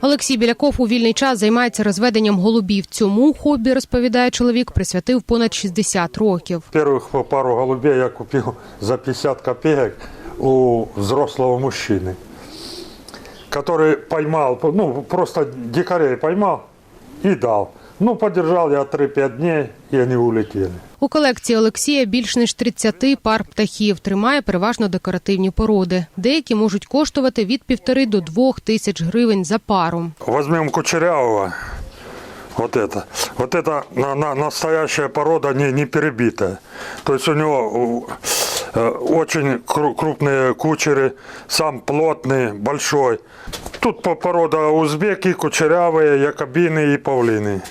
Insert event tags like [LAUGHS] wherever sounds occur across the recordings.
Олексій Біляков у вільний час займається розведенням голубів. Цьому хобі, розповідає чоловік, присвятив понад 60 років. Первых пару голубей я купил за 50 копеек у взрослого мужчины, который поймал, ну, просто дикарей поймал и дал. Ну, подержал я 3-5 дней, и они улетели. У колекції Олексія більш ніж 30 пар птахів. Тримає переважно декоративні породи. Деякі можуть коштувати від півтори до двох тисяч гривень за пару. Возьмем кучерявого, вот это. Вот это на- на- настоящая порода, не, не перебитая. То есть у него э, очень кру- крупные кучеры, сам плотный, большой. Тут по- порода узбеки, кучерявые, якобины и павлины.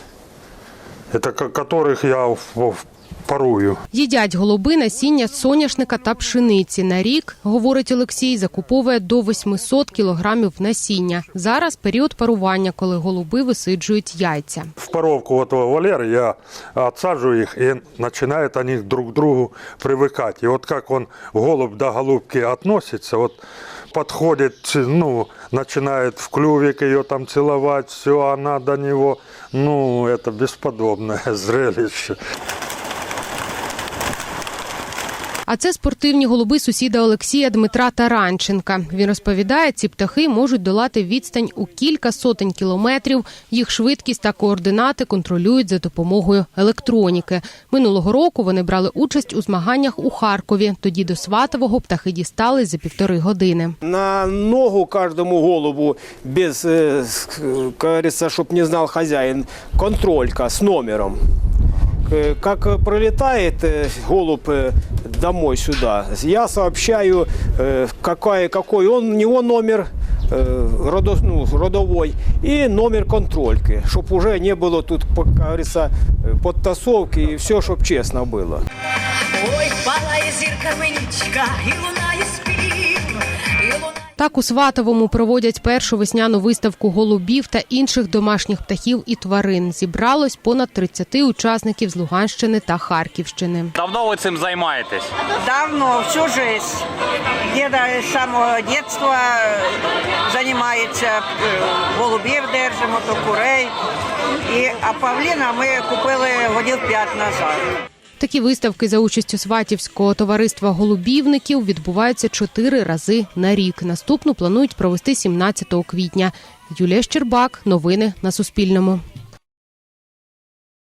Это ко- которых я в- в- парую. Їдять голуби насіння соняшника та пшениці. На рік, говорить Олексій, закуповує до 800 кілограмів насіння. Зараз період парування, коли голуби висиджують яйця. В паровку этого Валеры я отсаживаю их, и начинают они друг к другу привыкать. И вот как он, голубь до голубки относится, вот подходит, ну, начинает в клювик ее там целовать, все, она до него, ну, это бесподобное [LAUGHS] зрелище. А це спортивні голуби сусіда Олексія Дмитра Таранченка. Він розповідає, ці птахи можуть долати відстань у кілька сотень кілометрів. Їх швидкість та координати контролюють за допомогою електроніки. Минулого року вони брали участь у змаганнях у Харкові. Тоді до Сватового птахи дістали за півтори години. На ногу каждому голубу, без, э, с- как говорится, чтобы не знал хозяин, контролька с номером. К- Как э, пролетает э, голубь э, домой сюда, я сообщаю, э, какой, какой он, у него номер э, родо- ну, родовой и номер контрольки, чтобы уже не было тут, как говорится, э, подтасовки и все, чтобы честно было. Ой, палає зірка менічка, і лунає спів, і лунає. Так у Сватовому проводять першу весняну виставку голубів та інших домашніх птахів і тварин. Зібралось понад 30 учасників з Луганщини та Харківщини. Давно ви цим займаєтесь? Давно, всю жизнь. Деда с самого детства занимается, э, голубів держимо, то курей. І, а павліна ми купили годів п'ять назад. Такі виставки за участю Сватівського товариства голубівників відбуваються чотири рази на рік. Наступну планують провести 17 квітня. Юлія Щербак. Новини на Суспільному.